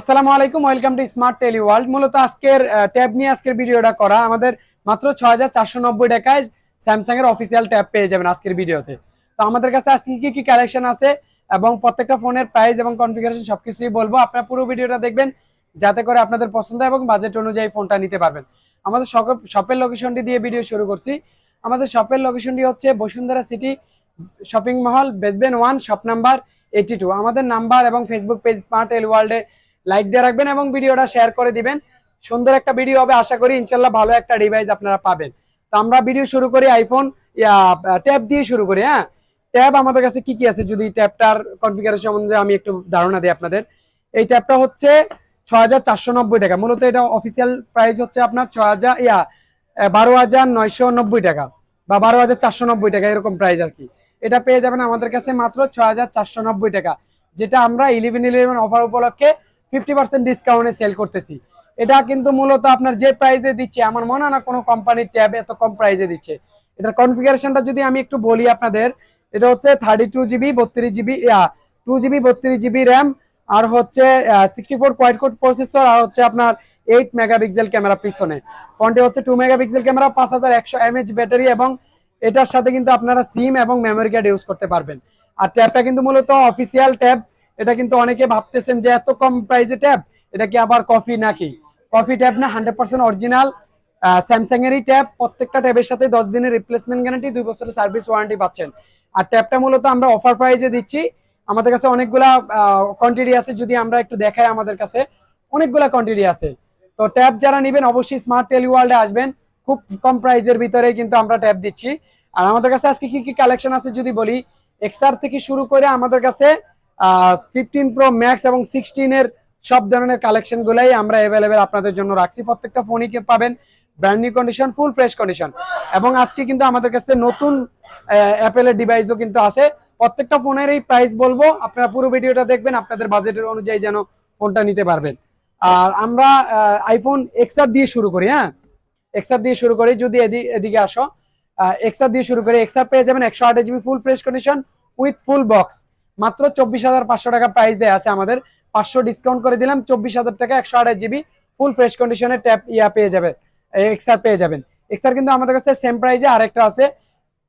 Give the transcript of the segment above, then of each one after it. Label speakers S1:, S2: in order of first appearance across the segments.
S1: আসসালামু আলাইকুম welcome to smart tele world মূলত আজকের ট্যাব নিয়ে আজকের ভিডিওটা করা আমাদের মাত্র ছয় হাজার চারশো নব্বই টাকায় স্যামসাং এর অফিসিয়াল ট্যাব পেয়ে যাবেন আজকের ভিডিওতে তো আমাদের কাছে আজকে কি কি কালেকশন আছে এবং প্রত্যেকটা ফোনের প্রাইস এবং কনফিগারেশন কিছুই বলবো আপনার পুরো ভিডিওটা দেখবেন যাতে করে আপনাদের পছন্দ এবং বাজেট অনুযায়ী ফোনটা নিতে পারবেন আমাদের শপের লোকেশনটি দিয়ে ভিডিও শুরু করছি আমাদের শপের লোকেশনটি হচ্ছে বসুন্ধরা সিটি শপিং মহল basement one shop number eighty two আমাদের নাম্বার এবং ফেসবুক পেজ স্মার্ট এল ওয়ার্ল্ডে লাইক দিয়ে রাখবেন এবং ভিডিওটা শেয়ার করে দিবেন সুন্দর একটা ভিডিও হবে আশা করি ইনশাল্লাহ ভালো একটা ডিভাইস আপনারা পাবেন তো আমরা ভিডিও শুরু করি আইফোন ট্যাব দিয়ে শুরু করি হ্যাঁ ট্যাব আমাদের কাছে কি কি আছে যদি ট্যাবটার কনফিগারেশন সম্বন্ধে আমি একটু ধারণা দিই আপনাদের এই ট্যাবটা হচ্ছে ছ টাকা মূলত এটা অফিসিয়াল প্রাইস হচ্ছে আপনার ছ ইয়া বারো টাকা বা বারো টাকা এরকম প্রাইস আর কি এটা পেয়ে যাবেন আমাদের কাছে মাত্র ছ টাকা যেটা আমরা ইলেভেন ইলেভেন অফার উপলক্ষে ফিফটি পার্সেন্ট ডিসকাউন্টে সেল করতেছি এটা কিন্তু মূলত আপনার যে প্রাইজে দিচ্ছে আমার মনে হয় না কোনো কোম্পানির ট্যাব এত কম প্রাইজে দিচ্ছে এটার কনফিগারেশনটা যদি আমি একটু বলি আপনাদের এটা হচ্ছে থার্টি টু জিবি বত্রিশ জিবি টু জিবি বত্রিশ জিবি র্যাম আর হচ্ছে sixty four quad core processor আর হচ্ছে আপনার এইট মেগাপিক্সেল ক্যামেরা পিছনে ফোনটি হচ্ছে টু মেগাপিক্সেল ক্যামেরা পাঁচ হাজার একশো এমএচ ব্যাটারি এবং এটার সাথে কিন্তু আপনারা সিম এবং মেমোরি কার্ড ইউজ করতে পারবেন আর ট্যাবটা কিন্তু মূলত অফিসিয়াল ট্যাব এটা কিন্তু অনেকে ভাবতেছেন যে এত কম প্রাইসে ট্যাব এটা কি আবার কফি নাকি কফি ট্যাব না হান্ড্রেড পার্সেন্ট অরিজিনাল স্যামসাং এরই ট্যাব প্রত্যেকটা ট্যাবের সাথে দশ দিনের রিপ্লেসমেন্ট গ্যারান্টি দুই বছরের সার্ভিস ওয়ারেন্টি পাচ্ছেন আর ট্যাবটা মূলত আমরা অফার প্রাইসে দিচ্ছি আমাদের কাছে অনেকগুলা কোয়ান্টিটি আছে যদি আমরা একটু দেখাই আমাদের কাছে অনেকগুলা কোয়ান্টিটি আছে তো ট্যাব যারা নেবেন অবশ্যই স্মার্ট টেলি ওয়ার্ল্ডে আসবেন খুব কম প্রাইজের ভিতরে কিন্তু আমরা ট্যাব দিচ্ছি আর আমাদের কাছে আজকে কি কি কালেকশন আছে যদি বলি এক্সার থেকে শুরু করে আমাদের কাছে ফিফটিন প্রো ম্যাক্স এবং সিক্সটিনের সব ধরনের কালেকশনগুলোই আমরা অ্যাভেলেবেল আপনাদের জন্য রাখছি প্রত্যেকটা ফোনই পাবেন brand new condition full fresh condition এবং আজকে কিন্তু আমাদের কাছে নতুন অ্যাপেলের ডিভাইসও কিন্তু আছে প্রত্যেকটা ফোনের এই প্রাইস বলবো আপনারা পুরো ভিডিওটা দেখবেন আপনাদের বাজেটের অনুযায়ী যেন ফোনটা নিতে পারবেন আর আমরা আইফোন এক্সার দিয়ে শুরু করি হ্যাঁ এক্সার দিয়ে শুরু করি যদি এদিকে আসো এক্সার দিয়ে শুরু করি এক্সার পেয়ে যাবেন একশো আট GB full fresh condition with full box মাত্র চব্বিশ হাজার পাঁচশো টাকা প্রাইস দেওয়া আছে আমাদের পাঁচশো ডিসকাউন্ট করে দিলাম চব্বিশ হাজার টাকা একশো আঠাশ জিবি ফুল ফ্রেশ কন্ডিশনে ট্যাপ ইয়া পেয়ে যাবে এক্সার পেয়ে যাবেন এক্সার কিন্তু আমাদের কাছে সেম প্রাইজে আরেকটা আছে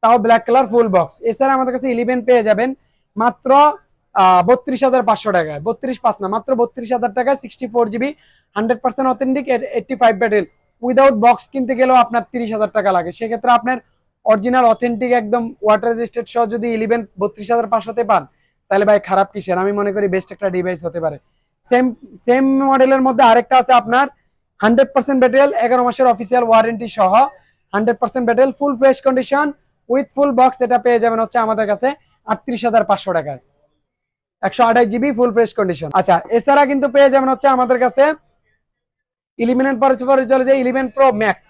S1: তাও ব্ল্যাক কালার ফুল বক্স এছাড়া আমাদের কাছে ইলেভেন পেয়ে যাবেন মাত্র বত্রিশ হাজার পাঁচশো টাকায় বত্রিশ পাঁচ না মাত্র বত্রিশ হাজার টাকায় sixty four GB hundred percent authentic eighty five battery without box কিনতে গেলেও আপনার তিরিশ হাজার টাকা লাগে সেক্ষেত্রে আপনার অরিজিনাল অথেন্টিক একদম ওয়াটার রেজিস্টেড সহ যদি ইলেভেন বত্রিশ হাজার পাঁচশোতে পান তাহলে ভাই খারাপ কিসের আমি মনে করি বেস্ট একটা ডিভাইস হতে পারে সেম সেম মডেলের মধ্যে আরেকটা আছে আপনার হান্ড্রেড পার্সেন্ট ব্যাটেল এগারো মাসের অফিসিয়াল ওয়ারেন্টি সহ hundred percent battery full fresh condition with full box এটা পেয়ে যাবেন হচ্ছে আমাদের কাছে আটত্রিশ হাজার পাঁচশো টাকায় একশো আঠাশ জিবি ফুল ফ্রেশ কন্ডিশন আচ্ছা এছাড়া কিন্তু পেয়ে যাবেন হচ্ছে আমাদের কাছে ইলিভেন পরে পরে চলে যায় eleven pro max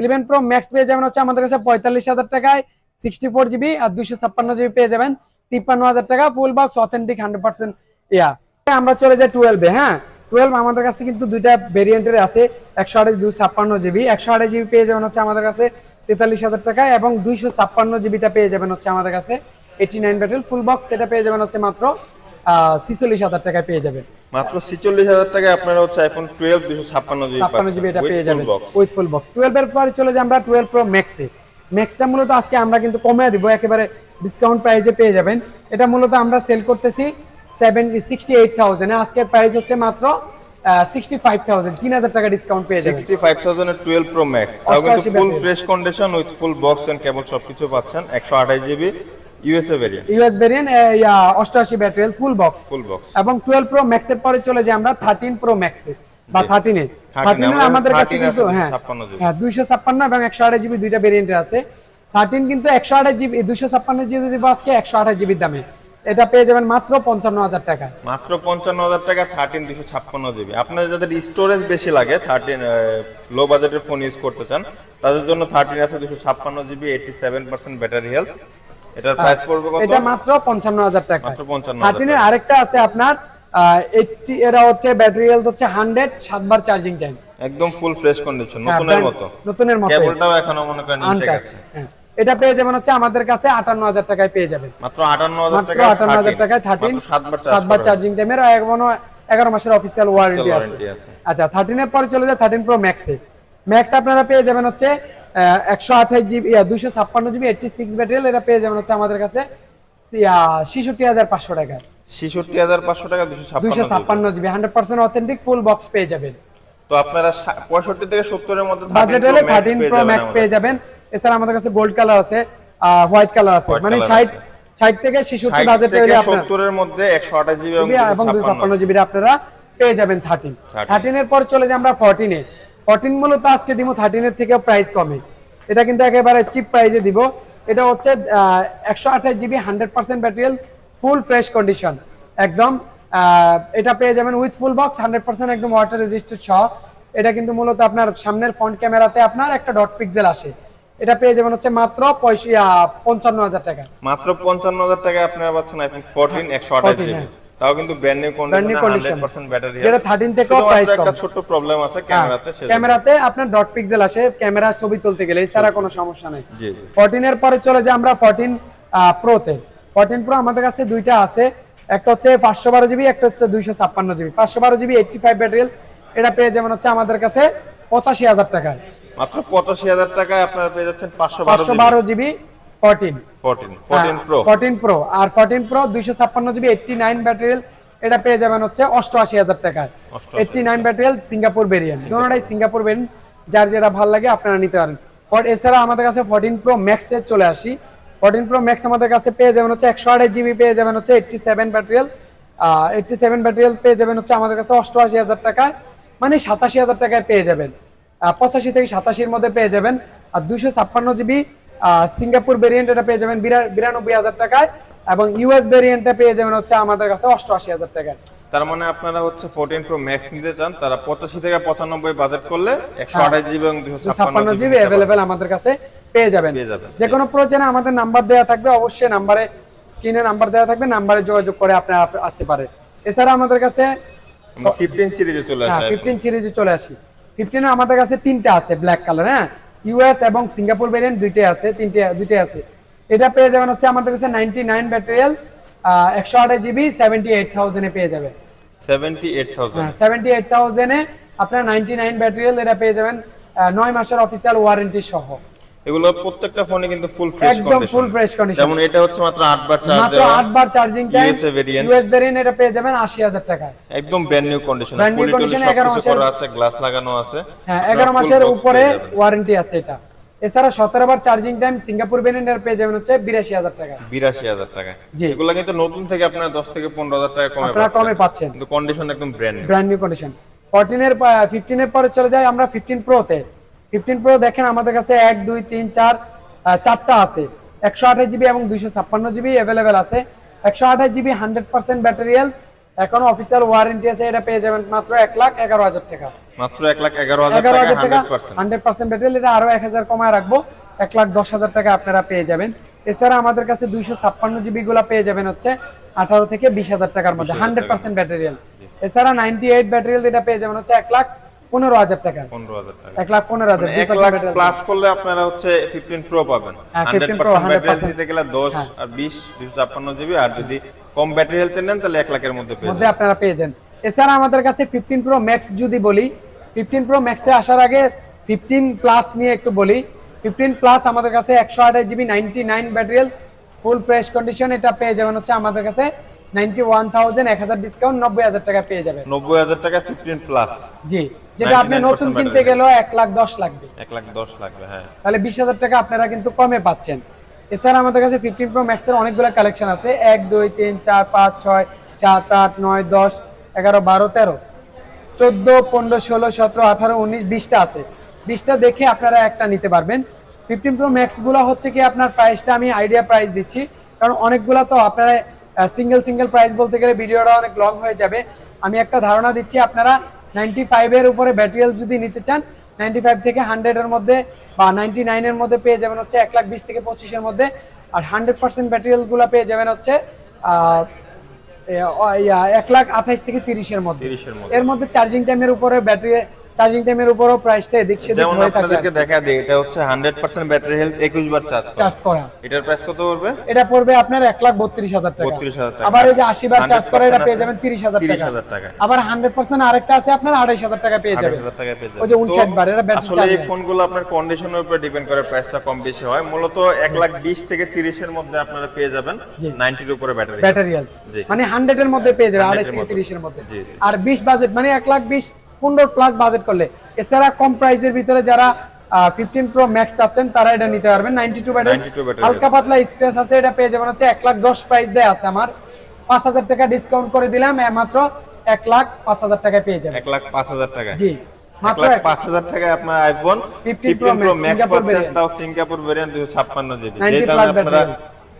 S1: eleven pro max পেয়ে যাবেন হচ্ছে আমাদের কাছে পঁয়তাল্লিশ হাজার টাকায় সিক্সটি ফোর জিবি আর দুইশো ছাপ্পান্ন জিবি পেয়ে যাবেন তিপ্পান্ন হাজার টাকা full box authentic hundred percent yeah আমরা চলে যাই টুয়েলভে হ্যাঁ টুয়েলভ আমাদের কাছে কিন্তু দুইটা ভেরিয়েন্টের আছে একশো আড়াই দুশো ছাপ্পান্ন জিবি একশো আড়াই জিবি পেয়ে যাবেন হচ্ছে আমাদের কাছে তেতাল্লিশ হাজার টাকা এবং দুইশো ছাপ্পান্ন জিবিটা পেয়ে যাবেন হচ্ছে আমাদের কাছে eighty nine battery full box সেটা পেয়ে যাবেন হচ্ছে মাত্র ছিচল্লিশ হাজার টাকায় পেয়ে যাবেন মাত্র ছিচল্লিশ হাজার টাকায় আপনারা হচ্ছে আইফোন টুয়েলভ দুশো ছাপ্পান্ন জিবি ছাপ্পান্ন জিবি এটা পেয়ে যাবেন উইথ ফুল বক্স টুয়েলভের পরে চলে যাই আমরা টুয়েলভ প্রো ম্যাক্সে ম্যাক্সটা মূলত আজকে আমরা কিন্তু কমে দিব একেবারে ডিসকাউন্ট প্রাইসে পেয়ে যাবেন এটা মূলত আমরা সেল করতেছি সেভেন সিক্সটি এইট আজকের প্রাইস হচ্ছে মাত্র sixty twelve pro max full box কেবল সবকিছু একশো আঠাশ GB variant full box full box এবং প্রো পরে চলে যাই আমরা প্রো ম্যাক্সে বা থার্টিনে থার্টিনে আমাদের কাছে কিন্তু হ্যাঁ হ্যাঁ দুইশো ছাপ্পান্ন এবং একশো আঠাশ জিবি দুইটা ভেরিয়েন্টের আছে থার্টিন কিন্তু একশো আঠাশ জিবি দুইশো ছাপ্পান্ন জিবি দিব আজকে একশো আঠাশ জিবির দামে এটা পেয়ে যাবেন মাত্র পঞ্চান্ন হাজার টাকা মাত্র পঞ্চান্ন হাজার টাকা থার্টিন দুশো ছাপ্পান্ন জিবি যাদের স্টোরেজ বেশি লাগে থার্টিন লো বাজেটের ফোন ইউজ করতে চান তাদের জন্য থার্টিন আছে দুশো ছাপ্পান্ন GB eighty seven percent battery health এটার প্রাইস হ্যাঁ, পড়বে এটা মাত্র পঞ্চান্ন হাজার টাকা মাত্র পঞ্চান্ন থার্টিনের আরেকটা আছে আপনার এইটটি এটা হচ্ছে ব্যাটারি হেলথ হচ্ছে হান্ড্রেড সাতবার চার্জিং টাইম একদম ফুল ফ্রেশ কন্ডিশন নতুনের মতো নতুনের মতো কেবলটাও এখনো মনে করেন ইনটেক আছে হ্যাঁ। এটা পেয়ে যাবেন হচ্ছে আমাদের কাছে আটান্ন হাজার টাকায় পেয়ে যাবেন মাত্র টাকায় সাতবার চার্জিং টাইমের এখনো এগারো মাসের অফিসিয়াল ওয়ারেন্টি আছে আচ্ছা থার্টিনের পরে চলে যায় থার্টিন প্রো ম্যাক্সে ম্যাক্স আপনারা পেয়ে যাবেন হচ্ছে একশো জিবি দুশো ছাপ্পান্ন জিবি এইটটি সিক্স ব্যাটারি এটা পেয়ে যাবেন হচ্ছে আমাদের কাছে ছিষট্টি হাজার পাঁচশো টাকায় ছেষট্টি হাজার পাঁচশো টাকা দুশো ছাপ্পান্ন GB hundred percent authentic full box পেয়ে যাবেন তো আপনারা পঁয়ষট্টি থেকে সত্তরের মধ্যে বাজেট হলে থার্টিন প্রো ম্যাক্স পেয়ে যাবেন এছাড়া আমাদের কাছে গোল্ড কালার আছে হোয়াইট কালার আছে মানে ষাট ষাট থেকে ছেষট্টি বাজেট হলে সত্তরের মধ্যে একশো আঠাশ জিবি এবং দুশো ছাপ্পান্ন আপনারা পেয়ে যাবেন থার্টিন পর চলে আমরা ফোরটিনে ফোরটিন মূলত আজকে দিব থার্টিনের থেকে প্রাইস কমে এটা কিন্তু একেবারে চিপ প্রাইসে দিব এটা হচ্ছে একশো আঠাশ GB hundred percent battery health full fresh condition একদম এটা পেয়ে যাবেন with full box hundred percent একদম ওয়াটার রেজিস্টার্ড সহ এটা কিন্তু মূলত আপনার সামনের ফ্রন্ট ক্যামেরাতে আপনার একটা ডট পিক্সেল আসে এটা পেয়ে যাবেন হচ্ছে মাত্র পঞ্চান্ন হাজার টাকা মাত্র পঞ্চান্ন হাজার টাকা আপনারা পাচ্ছেন আইফোন ফোরটিন একশো আঠাশ তাও কিন্তু ব্র্যান্ড নিউ কন্ডিশন ব্যাটারি যেটা 13 থেকে প্রাইস কম একটা ছোট প্রবলেম আছে ক্যামেরাতে ক্যামেরাতে আপনার ডট পিক্সেল আসে ক্যামেরা ছবি তুলতে গেলে এছাড়া কোনো সমস্যা নাই 14 এর পরে চলে যায় আমরা 14 তে ফোরটিন প্রো আমাদের কাছে দুইটা আছে একটা হচ্ছে পাঁচশো বারো জিবি একটা হচ্ছে দুইশো ছাপ্পান্ন জিবি পাঁচশো বারো জিবি এইটটি ফাইভ ব্যাটারিয়াল এটা পেয়ে যেমন হচ্ছে আমাদের কাছে পঁচাশি হাজার টাকায় মাত্র পঁচাশি হাজার টাকায় আপনারা পেয়ে যাচ্ছেন পাঁচশো বারো জিবি ফোরটিন ফোরটিন প্রো আর ফোরটিন প্রো দুইশো ছাপ্পান্ন জিবি এইটটি নাইন ব্যাটারিয়াল এটা পেয়ে যাবেন হচ্ছে অষ্টআশি হাজার টাকায় eighty nine battery health Singapore variant দোনোটাই সিঙ্গাপুর ভেরিয়েন্ট যার যেটা ভাল লাগে আপনারা নিতে পারেন এছাড়া আমাদের কাছে ফোরটিন প্রো ম্যাক্সে চলে আসি ফোরটিন প্রো ম্যাক্স আমাদের কাছে পেয়ে যাবেন হচ্ছে একশো আড়াই জিবি পেয়ে যাবেন হচ্ছে eighty seven battery health eighty seven battery health পেয়ে যাবেন হচ্ছে আমাদের কাছে অষ্টআশি হাজার টাকায় মানে সাতাশি হাজার টাকায় পেয়ে যাবেন পঁচাশি থেকে সাতাশির মধ্যে পেয়ে যাবেন আর দুশো ছাপ্পান্ন জিবি সিঙ্গাপুর ভেরিয়েন্ট এটা পেয়ে যাবেন বিরানব্বই হাজার টাকায় এবং ইউএস ভেরিয়েন্টটা পেয়ে যাবেন হচ্ছে আমাদের কাছে অষ্টআশি হাজার টাকায় তার মানে আপনারা হচ্ছে ফোরটিন প্রো ম্যাক্স নিতে চান তারা পঁচাশি থেকে পঁচানব্বই বাজেট করলে একশো আঠাশ জিবি এবং দুশো ছাপ্পান্ন জিবি অ্যাভেলেবেল আমাদের কাছে পেয়ে যাবেন পেয়ে যাবেন যে কোনো প্রয়োজনে আমাদের নাম্বার দেওয়া থাকবে অবশ্যই নাম্বারে স্ক্রিনে নাম্বার দেওয়া থাকবে নাম্বারে যোগাযোগ করে আপনি আসতে পারে এছাড়া আমাদের কাছে ফিফটিন সিরিজে চলে আসে ফিফটিন সিরিজে চলে আসি ফিফটিনে হ্যাঁ, আমাদের কাছে তিনটা আছে ব্ল্যাক কালার হ্যাঁ ইউএস এবং সিঙ্গাপুর ভেরিয়েন্ট দুইটাই আছে তিনটে দুইটাই আছে এটা পেয়ে যাবেন হচ্ছে আমাদের কাছে নাইনটি নাইন ব্যাটেরিয়াল একশো আঠাশ জিবি সেভেন্টি এইট থাউজেন্ডে পেয়ে যাবেন 78000 হ্যাঁ, এ আপনার 99 ব্যাটারিয়াল এটা পেয়ে যাবেন 9 মাসের অফিশিয়াল ওয়ারেন্টি সহ এগুলো প্রত্যেকটা ফোনে কিন্তু ফুল ফ্রেশ একদম ফুল ফ্রেশ কন্ডিশন যেমন এটা হচ্ছে মাত্র 8 বার চার্জ মাত্র 8 বার charging time US variant US variant এটা পেয়ে যাবেন 80000 টাকায় একদম brand new condition brand condition 11 মাসের করা আছে গ্লাস লাগানো আছে হ্যাঁ 11 মাসের উপরে ওয়ারেন্টি আছে এটা এছাড়া সতেরো বার চার্জিং টাইম সিঙ্গাপুর বেনেন্ডার পেয়ে যাবেন হচ্ছে বিরাশি হাজার টাকা বিরাশি হাজার টাকা জি এগুলো কিন্তু নতুন থেকে আপনার দশ থেকে পনেরো হাজার টাকা কমে আপনারা কমে পাচ্ছেন কিন্তু কন্ডিশন একদম brand brand new condition fourteen ফোরটিনের ফিফটিনের পরে চলে যাই আমরা ফিফটিন প্রোতে ফিফটিন প্রো দেখেন আমাদের কাছে এক দুই তিন চার চারটা আছে একশো আঠাশ জিবি এবং দুইশো ছাপ্পান্ন জিবি অ্যাভেলেবেল আছে একশো আঠাশ জিবি হান্ড্রেড পার্সেন্ট ব্যাটারিয়াল এখন অফিসিয়াল ওয়ারেন্টি আছে এটা পেয়ে যাবেন মাত্র এক লাখ এগারো হাজার টাকা মাত্র এক লাখ এগারো হাজার টাকা হান্ড্রেড পার্সেন্ট ব্যাটারি এটা আরো এক হাজার কমায় রাখবো এক লাখ দশ হাজার টাকা আপনারা পেয়ে যাবেন এছাড়া আমাদের কাছে দুইশো ছাপ্পান্ন জিবি গুলা পেয়ে যাবেন হচ্ছে আঠারো থেকে বিশ হাজার টাকার মধ্যে হান্ড্রেড পার্সেন্ট ব্যাটারিয়াল এছাড়া নাইনটি এইট ব্যাটারিয়াল এটা পেয়ে যাবেন হচ্ছে এক লাখ পনেরো হাজার টাকা এক লাখ পনেরো হাজার প্লাস মানে করলে আপনারা হচ্ছে ফিফটিন প্রো পাবেন হ্যাঁ, দশ হ্যাঁ। আর বিশ দুইশো ছাপ্পান্ন জিবি আর যদি কম ব্যাটারি হেলথ নেন তাহলে এক লাখের মধ্যে মধ্যে আপনারা পেয়ে যান এছাড়া আমাদের কাছে ফিফটিন প্রো ম্যাক্স যদি বলি ফিফটিন প্রো ম্যাক্সে আসার আগে ফিফটিন প্লাস নিয়ে একটু বলি ফিফটিন প্লাস আমাদের কাছে একশো আঠাশ GB ninety nine battery health full fresh condition এটা পেয়ে যাবেন হচ্ছে আমাদের কাছে নাইনটি ওয়ান থাউজেন্ড এক হাজার ডিসকাউন্ট নব্বই হাজার টাকা পেয়ে যাবেন নব্বই হাজার টাকা ফিফটিন প্লাস জি যেটা আপনি নতুন কিনতে গেলেও এক লাখ দশ লাগবে এক লাখ দশ লাগবে হ্যাঁ তাহলে বিশ হাজার টাকা আপনারা কিন্তু কমে পাচ্ছেন এছাড়া আমাদের কাছে ফিফটিন প্রো ম্যাক্সের অনেকগুলো কালেকশন আছে এক দুই তিন চার পাঁচ ছয় সাত আট নয় দশ এগারো বারো তেরো চোদ্দো পনেরো ষোলো সতেরো আঠারো উনিশ বিশটা আছে বিশটা দেখে আপনারা একটা নিতে পারবেন ফিফটিন প্রো ম্যাক্সগুলো হচ্ছে কি আপনার প্রাইসটা আমি আইডিয়া প্রাইস দিচ্ছি কারণ অনেকগুলো তো আপনারা সিঙ্গেল সিঙ্গেল প্রাইস বলতে গেলে ভিডিওটা অনেক লং হয়ে যাবে আমি একটা ধারণা দিচ্ছি আপনারা নাইনটি ফাইভের উপরে ব্যাটেরিয়াল যদি নিতে চান নাইনটি ফাইভ থেকে হান্ড্রেডের মধ্যে বা নাইনটি নাইনের মধ্যে পেয়ে যাবেন হচ্ছে এক লাখ বিশ থেকে পঁচিশের মধ্যে আর হান্ড্রেড পার্সেন্ট ব্যাটারিয়ালগুলো পেয়ে যাবেন হচ্ছে এক লাখ আঠাইশ থেকে তিরিশের মধ্যে এর মধ্যে চার্জিং টাইমের উপরে ব্যাটারি চার্জিং টাইমের উপরও প্রাইসটা এদিক সেদিক দেখা এটা হচ্ছে 100% ব্যাটারি হেলথ 21 বার চার্জ চার্জ করা এটার প্রাইস কত পড়বে এটা পড়বে আপনার টাকা 32000 টাকা আবার এই যে 80 বার চার্জ করা এটা পেয়ে যাবেন 30000 টাকা 30000 টাকা আবার 100% আরেকটা আছে আপনার 28000 টাকা পেয়ে যাবেন 28000 টাকা পেয়ে যাবেন ওই যে 59 বার আসলে এই ফোনগুলো আপনার কন্ডিশনের উপর ডিপেন্ড করে প্রাইসটা কম বেশি হয় মূলত 120 থেকে 30 এর মধ্যে আপনারা পেয়ে যাবেন 90 এর উপরে ব্যাটারি ব্যাটারি মানে 100 এর মধ্যে পেয়ে যাবেন 30 এর মধ্যে আর 20 বাজেট মানে 120 পনেরো প্লাস বাজেট করলে এছাড়া কম প্রাইসের ভিতরে যারা ফিফটিন প্রো ম্যাক্স চাচ্ছেন তারা এটা নিতে পারবেন নাইনটি টু হালকা পাতলা আছে এটা পেয়ে যাবেন হচ্ছে এক লাখ দশ প্রাইস দেয় আছে আমার পাঁচ হাজার টাকা ডিসকাউন্ট করে দিলাম মাত্র এক লাখ পাঁচ হাজার টাকায় পেয়ে যাবেন এক লাখ পাঁচ হাজার টাকা জি আপনার আইফোন প্রো ম্যাক্স পাচ্ছেন তাও সিঙ্গাপুর ভেরিয়েন্ট জিবি আপনারা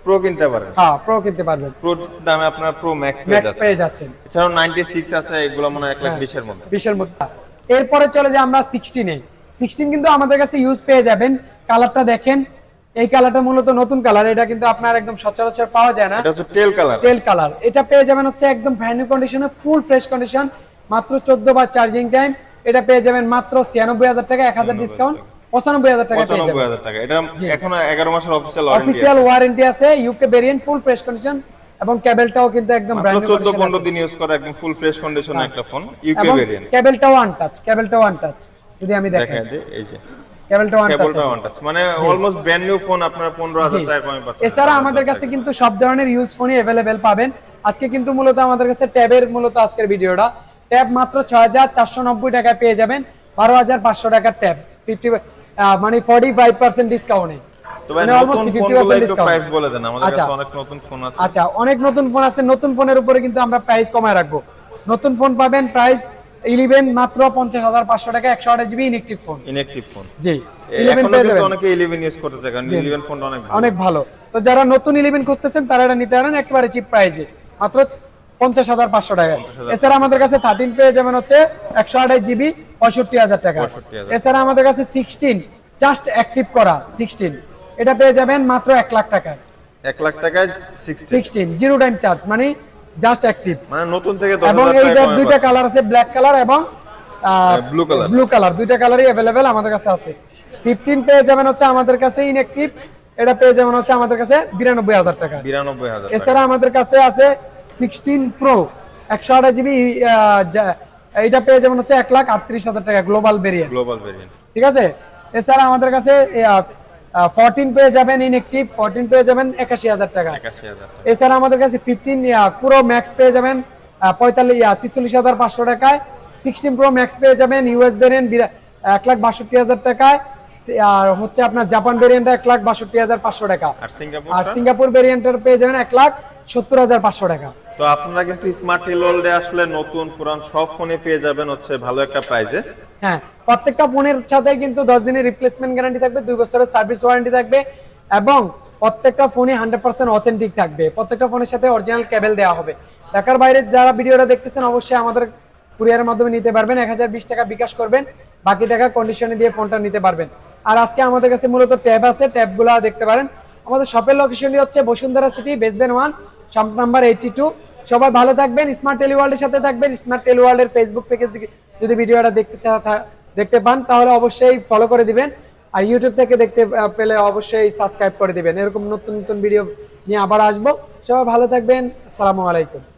S1: প্রো কিনতে পারেন হ্যাঁ প্রো কিনতে পারবেন প্রো দামে আপনারা প্রো ম্যাক্স পেয়ে যাচ্ছেন এছাড়াও 96 আছে এগুলো মনে হয় 1 লাখ 20 হ্যাঁ, এর মধ্যে 20 এর মধ্যে এরপরে চলে যে আমরা 16 এ 16 কিন্তু আমাদের কাছে ইউজ পেয়ে যাবেন কালারটা দেখেন এই কালারটা মূলত নতুন কালার এটা কিন্তু আপনার একদম সচরাচর পাওয়া যায় না এটা হচ্ছে তেল কালার তেল কালার এটা পেয়ে যাবেন হচ্ছে একদম ব্র্যান্ড নিউ কন্ডিশনে ফুল ফ্রেশ কন্ডিশন মাত্র 14 বার চার্জিং টাইম এটা পেয়ে যাবেন মাত্র 96000 টাকা 1000 ডিসকাউন্ট এছাড়া আমাদের কাছে কিন্তু সব ধরনের ইউজ ফোনই अवेलेबल পাবেন আজকে কিন্তু মূলত আমাদের কাছে ট্যাবের মূলত আজকের ভিডিওটা ট্যাব মাত্র 6490 টাকায় পেয়ে যাবেন বারো হাজার পাঁচশো টাকার ট্যাব ফিফটি মানে 45% ডিসকাউন্টে মানে আচ্ছা।, আচ্ছা অনেক নতুন ফোন আছে নতুন ফোনের উপরে কিন্তু আমরা প্রাইস কমায় রাখবো নতুন ফোন পাবেন প্রাইস ইলেভেন মাত্র পঞ্চাশ হাজার পাঁচশো টাকা একশো আঠাশ GB inactive phone inactive phone জি ইলেভেন পেয়ে অনেকে ইলেভেন ইউজ করতে চায় কারণ ইলেভেন ফোন অনেক অনেক ভালো তো যারা নতুন ইলেভেন খুঁজতেছেন তারা এটা নিতে পারেন একেবারে চিপ প্রাইসে মাত্র পঞ্চাশ হাজার পাঁচশো টাকা এছাড়া আমাদের কাছে থার্টিন পেয়ে যাবেন হচ্ছে একশো আঠাশ জিবি পঁয়ষট্টি হাজার টাকা এছাড়া আমাদের কাছে সিক্সটিন জাস্ট অ্যাক্টিভ করা সিক্সটিন এটা পেয়ে যাবেন মাত্র এক লাখ টাকায় এক লাখ টাকায় সিক্সটিন জিরো টাইম চার্জ মানে জাস্ট অ্যাক্টিভ মানে নতুন থেকে এবং এই দুইটা কালার আছে ব্ল্যাক কালার এবং ব্লু কালার ব্লু কালার দুইটা কালারই অ্যাভেলেবেল আমাদের কাছে আছে ফিফটিন পেয়ে যাবেন হচ্ছে আমাদের কাছে ইনঅ্যাক্টিভ এটা পেয়ে যাবেন হচ্ছে আমাদের কাছে বিরানব্বই হাজার টাকা বিরানব্বই হাজার এছাড়া আমাদের কাছে আছে সিক্সটিন প্রো একশো আঠাশ জিবি এটা পেয়ে যাবেন হচ্ছে এক লাখ আটত্রিশ হাজার টাকা গ্লোবাল ভেরিয়েন্ট গ্লোবাল ভেরিয়েন্ট ঠিক আছে এছাড়া আমাদের কাছে ফোরটিন পেয়ে যাবেন ইনএক্টিভ ফোরটিন পেয়ে যাবেন একাশি হাজার টাকা এছাড়া আমাদের কাছে ফিফটিন পুরো ম্যাক্স পেয়ে যাবেন পঁয়তাল্লিশ ছিচল্লিশ হাজার পাঁচশো টাকায় সিক্সটিন প্রো ম্যাক্স পেয়ে যাবেন ইউএস ভেরিয়েন্ট এক লাখ বাষট্টি হাজার টাকায় আর হচ্ছে আপনার জাপান ভেরিয়েন্টটা এক লাখ বাষট্টি হাজার পাঁচশো টাকা আর সিঙ্গাপুর ভেরিয়েন্টের পেয়ে যাবেন এক লাখ সত্তর হাজার পাঁচশো টাকা তো আপনারা কিন্তু স্মার্ট রিলোল্ডে আসলে নতুন পুরান সব ফোনে পেয়ে যাবেন হচ্ছে ভালো একটা প্রাইজে হ্যাঁ প্রত্যেকটা ফোনের সাথে কিন্তু 10 দিনের রিপ্লেসমেন্ট গ্যারান্টি থাকবে 2 বছরের সার্ভিস ওয়ারেন্টি থাকবে এবং প্রত্যেকটা ফোনে 100% অথেন্টিক থাকবে প্রত্যেকটা ফোনের সাথে অরিজিনাল কেবল দেওয়া হবে ঢাকার বাইরে যারা ভিডিওটা দেখতেছেন অবশ্যই আমাদের কুরিয়ারের মাধ্যমে নিতে পারবেন 1020 টাকা বিকাশ করবেন বাকি টাকা কন্ডিশনে দিয়ে ফোনটা নিতে পারবেন আর আজকে আমাদের কাছে মূলত ট্যাব আছে ট্যাবগুলো দেখতে পারেন আমাদের শপের লোকেশনটি হচ্ছে Bashundhara city basement one shop number eighty two সবাই ভালো থাকবেন স্মার্ট টেলি ওয়ার্ল্ডের সাথে থাকবেন স্মার্ট টেলি ওয়ার্ল্ডের ফেসবুক থেকে যদি ভিডিওটা দেখতে দেখতে পান তাহলে অবশ্যই ফলো করে দিবেন আর ইউটিউব থেকে দেখতে পেলে অবশ্যই সাবস্ক্রাইব করে দিবেন এরকম নতুন নতুন ভিডিও নিয়ে আবার আসবো সবাই ভালো থাকবেন আসসালামু আলাইকুম